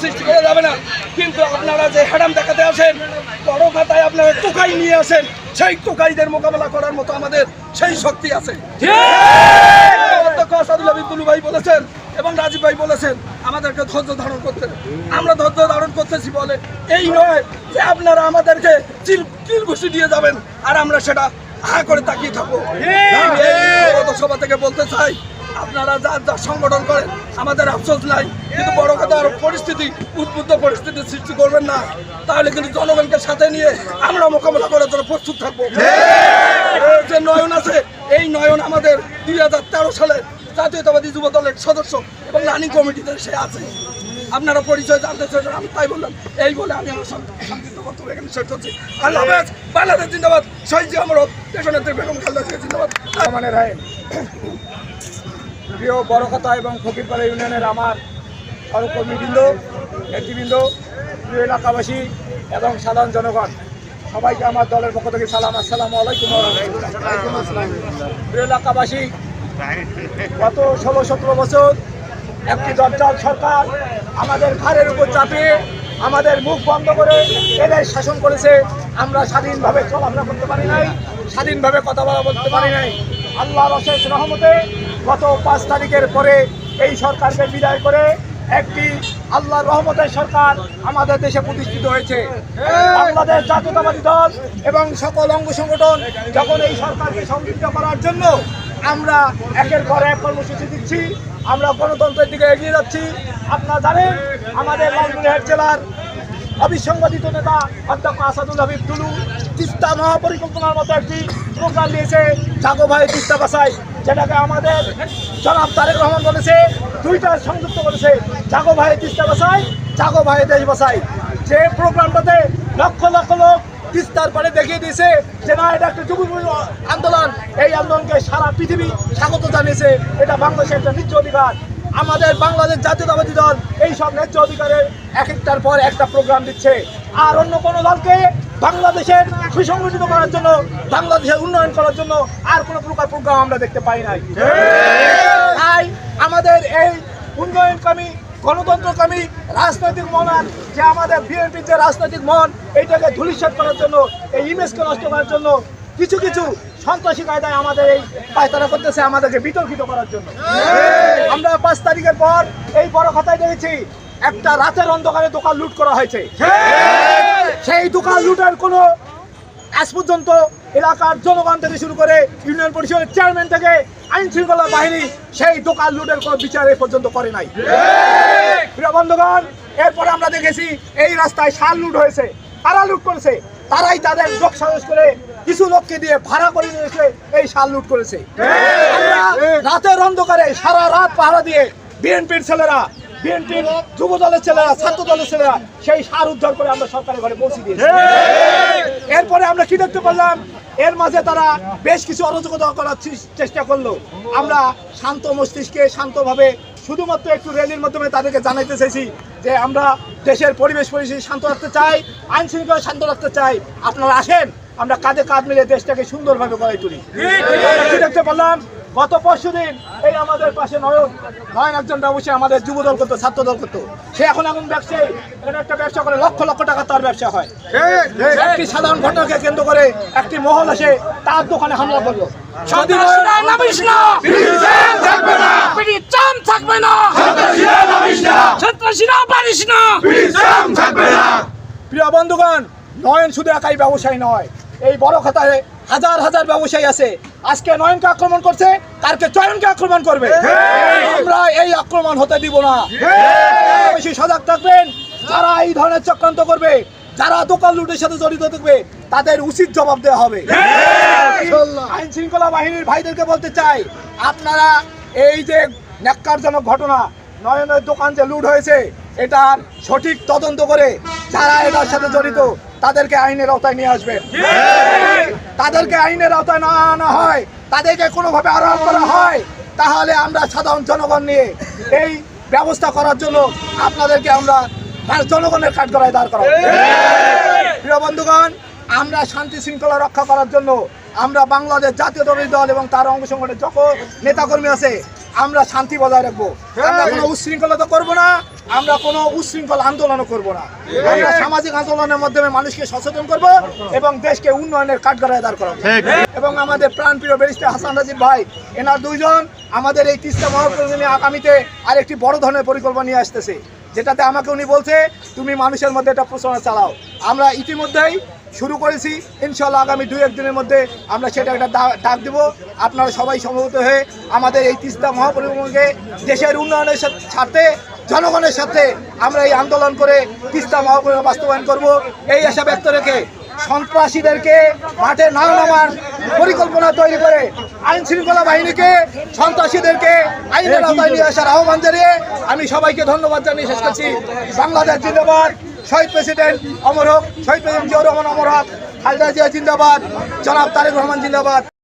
সৃষ্টি করা যাবে না। কিন্তু আপনারা যে হ্যাডাম দেখাতে আসেন, বড় খাতায় আপনারা টোকাই নিয়ে আসেন, সেই টোকাইদের মোকাবেলা করার মতো আমাদের সেই শক্তি আছে। এবং রাজীব ভাই বলেছেন, আমাদেরকে ধৈর্য ধারণ করতে আমরা ধৈর্য ধারণ করতেছি বলে। এই নয় যে আপনারা আমাদেরকে চিল চিল দিয়ে যাবেন, আর আমরা সেটা হা করে তাকিয়ে থাকব। সভা থেকে বলতে চাই আপনারা যা যা সংগঠন করেন আমাদের আফসোস নাই। কিন্তু বড় কথা আরও পরিস্থিতি উদ্বুদ্ধ পরিস্থিতি সৃষ্টি করবেন না। তাহলে কিন্তু জনগণকে সাথে নিয়ে আমরা মোকাবেলা করার জন্য প্রস্তুত থাকব। যে নয়ন আছে এই নয়ন আমাদের দুই হাজার তেরো সালে জাতীয়তাবাদী যুব দলের সদস্য এবং রানিং কমিটিতে সে আছে। আপনারা পরিচয় জানতে চাইছেন আমি তাই বললাম এই বলে আমি আমার সং- সংক্ষিপ্ত বক্তব্য এখানে শেষ করছি। আল্লাহ হাফেজ বাংলাদেশ জিন্দাবাদ শহীদ আমার দেশনেত্রী বেগম খালেদা জিয়া জিন্দাবাদ। মানে রায়। প্রিয় বড় কথা এবং ফকিরপাড়া ইউনিয়নের আমার সহকর্মীবৃন্দ, নেতৃবৃন্দ, প্রিয় এলাকাবাসী এবং সাধারণ জনগণ, সবাইকে আমার দলের পক্ষ থেকে সালাম, আসসালামু আলাইকুম প্রিয় এলাকাবাসী, গত ষোলো সতেরো বছর একটি দরজাল সরকার আমাদের ঘাড়ের উপর চাপিয়ে আমাদের মুখ বন্ধ করে এদের শাসন করেছে। আমরা স্বাধীনভাবে চলাফেরা করতে পারি নাই, স্বাধীনভাবে কথা বলা বলতে পারি নাই। আল্লাহর অশেষ রহমতে গত পাঁচ তারিখের পরে এই সরকারকে বিদায় করে একটি আল্লাহর রহমতের সরকার আমাদের দেশে প্রতিষ্ঠিত হয়েছে। বাংলাদেশ জাতীয়তাবাদী দল এবং সকল অঙ্গ সংগঠন যখন এই সরকারকে সংযুক্ত করার জন্য আমরা একের পর এক কর্মসূচি দিচ্ছি, আমরা গণতন্ত্রের দিকে এগিয়ে যাচ্ছি। আপনারা জানেন, আমাদের লালমনিরহাট জেলার অবিসংবাদিত নেতা অধ্যক্ষ আসাদুল হাবিব টুলু তিস্তা মহাপরিকল্পনার মতো একটি প্রোগ্রাম দিয়েছে। জাগো ভাই তিস্তা বাসাই। যেটাকে আমাদের জনাব তারেক রহমান বলেছে, দুইটা সংযুক্ত করেছে জাগো ভাই তিস্তা বাসাই, জাগো ভাই দেশ বাসাই। যে প্রোগ্রামটাতে লক্ষ লক্ষ লোক তিস্তার পরে দেখিয়ে দিয়েছে যে না, এটা একটা যুব আন্দোলন, এই আন্দোলনকে সারা পৃথিবী স্বাগত জানিয়েছে, এটা বাংলাদেশের একটা নিত্য অধিকার। আমাদের বাংলাদেশ জাতীয়তাবাদী দল এই সব ন্যায্য অধিকারের এক একটার পর একটা প্রোগ্রাম দিচ্ছে। আর অন্য কোনো দলকে বাংলাদেশের সুসংগঠিত করার জন্য, বাংলাদেশের উন্নয়ন করার জন্য আর কোনো প্রকার প্রোগ্রাম আমরা দেখতে পাই নাই। তাই আমাদের এই উন্নয়নকামী, গণতন্ত্রকামী রাজনৈতিক মনান যে আমাদের বিএনপির যে রাজনৈতিক মন এইটাকে ধূলিসাৎ করার জন্য, এই ইমেজকে নষ্ট করার জন্য কিছু কিছু সন্ত্রাসী কায়দায় আমাদের এই পায়তারা করতেছে, আমাদেরকে বিতর্কিত করার জন্য। আমরা পাঁচ তারিখের পর এই বড় খাতায় দেখেছি একটা রাতের অন্ধকারে দোকান লুট করা হয়েছে। সেই দোকান লুটের কোনো আজ পর্যন্ত এলাকার জনগণ থেকে শুরু করে ইউনিয়ন পরিষদের চেয়ারম্যান থেকে আইন শৃঙ্খলা বাহিনী সেই দোকান লুটের কোনো বিচার এ পর্যন্ত করে নাই। বন্ধুগণ, এরপরে আমরা দেখেছি এই রাস্তায় সার লুট হয়েছে, তারা লুট করেছে, তারাই তাদের লোক সাহস করে কিছু লোককে দিয়ে ভাড়া করে নিয়ে এসে এই সার লুট করেছে। রাতের অন্ধকারে সারা রাত পাহারা দিয়ে বিএনপির ছেলেরা বিএনপির যুব দলের ছেলেরা ছাত্র দলের ছেলেরা সেই সার উদ্ধার করে আমরা সরকারের ঘরে পৌঁছে দিয়েছি। এরপরে আমরা কি দেখতে পারলাম এর মাঝে তারা বেশ কিছু অরাজকতা করার চেষ্টা করল। আমরা শান্ত মস্তিষ্কে শান্তভাবে শুধুমাত্র একটু র্যালির মাধ্যমে তাদেরকে জানাইতে চাইছি যে আমরা দেশের পরিবেশ পরিস্থিতি শান্ত রাখতে চাই আইন শৃঙ্খলা শান্ত রাখতে চাই। আপনারা আসেন আমরা কাঁধে কাঁধ মিলে দেশটাকে সুন্দরভাবে গড়াই তুলি। দেখতে পারলাম গত পরশু দিন এই আমাদের পাশে নয়ন নয়ন একজন ব্যবসায়ী আমাদের যুব দল করতো ছাত্র দল করতো। সে এখন এখন ব্যবসায়ী এখানে একটা ব্যবসা করে লক্ষ লক্ষ টাকা তার ব্যবসা হয়। একটি সাধারণ ঘটনাকে কেন্দ্র করে একটি মহল এসে তার দোকানে হামলা করল। থাকবে না। সন্ত্রাসীরা পারিস না। প্রিয় বন্ধুগণ নয়ন শুধু একাই ব্যবসায়ী নয় এই বড় খাতায় হাজার হাজার ব্যবসায়ী আছে। আজকে নয়নকে আক্রমণ করছে কালকে চয়নকে আক্রমণ করবে। আমরা এই আক্রমণ হতে দিব না। বেশি সজাগ থাকবেন যারা এই ধরনের চক্রান্ত করবে যারা দোকান লুটের সাথে জড়িত থাকবে তাদের উচিত জবাব দেওয়া হবে। আইন শৃঙ্খলা বাহিনীর ভাইদেরকে বলতে চাই আপনারা এই যে ন্যাক্কারজনক ঘটনা নয়নের দোকান যে লুট হয়েছে এটার সঠিক তদন্ত করে যারা এটার সাথে জড়িত তাদেরকে আইনের আওতায় নিয়ে আসবেন। তাদেরকে আইনের আওতায় না আনা হয় তাদেরকে কোনোভাবে আরোহণ করা হয় তাহলে আমরা সাধারণ জনগণ নিয়ে এই ব্যবস্থা করার জন্য আপনাদেরকে আমরা জনগণের কাঠগড়ায় দাঁড় করা প্রিয় বন্ধুগণ আমরা শান্তি শৃঙ্খলা রক্ষা করার জন্য আমরা বাংলাদেশ জাতীয় দল এবং তার অঙ্গ সংগঠনের যত নেতাকর্মী আছে আমরা শান্তি বজায় রাখব। আমরা কোনো উচ্ছৃঙ্খলা তো করব না আমরা কোনো উচ্ছৃঙ্খল আন্দোলনও করব না। আমরা সামাজিক আন্দোলনের মাধ্যমে মানুষকে সচেতন করব এবং দেশকে উন্নয়নের কাঠগড়ায় দাঁড় করাবো। এবং আমাদের প্রাণপ্রিয় ব্যারিস্টার হাসান রাজীব ভাই এনার দুইজন আমাদের এই তিস্তা মহাপ্রকল্প নিয়ে আগামীতে আরেকটি বড় ধরনের পরিকল্পনা নিয়ে আসতেছে যেটাতে আমাকে উনি বলছে তুমি মানুষের মধ্যে একটা প্রচারণা চালাও। আমরা ইতিমধ্যেই শুরু করেছি। ইনশাল্লাহ আগামী দুই একদিনের মধ্যে আমরা সেটা একটা দা- ডাক দেব। আপনারা সবাই সমবেত হয়ে আমাদের এই তিস্তা মহাপরিকল্পনাকে দেশের উন্নয়নের সাথে- জনগণের সাথে আমরা এই আন্দোলন করে তিস্তা মহাপরিকল্পনা বাস্তবায়ন করব। এই আশা ব্যক্ত রেখে সন্ত্রাসীদেরকে মাঠে না নামার পরিকল্পনা তৈরি করে আইন শৃঙ্খলা বাহিনীকে সন্ত্রাসীদেরকে আইনের আওতায় নিয়ে আসার আহ্বান জানিয়ে আমি সবাইকে ধন্যবাদ জানিয়ে শেষ করছি। বাংলাদেশ জিন্দাবাদ। শহীদ প্রেসিডেন্ট অমর হোক, শহীদ প্রেসিডেন্ট জিয়াউর রহমান অমর হক, খালেদা জিয়া জিন্দাবাদ, জনাব তারেক রহমান জিন্দাবাদ।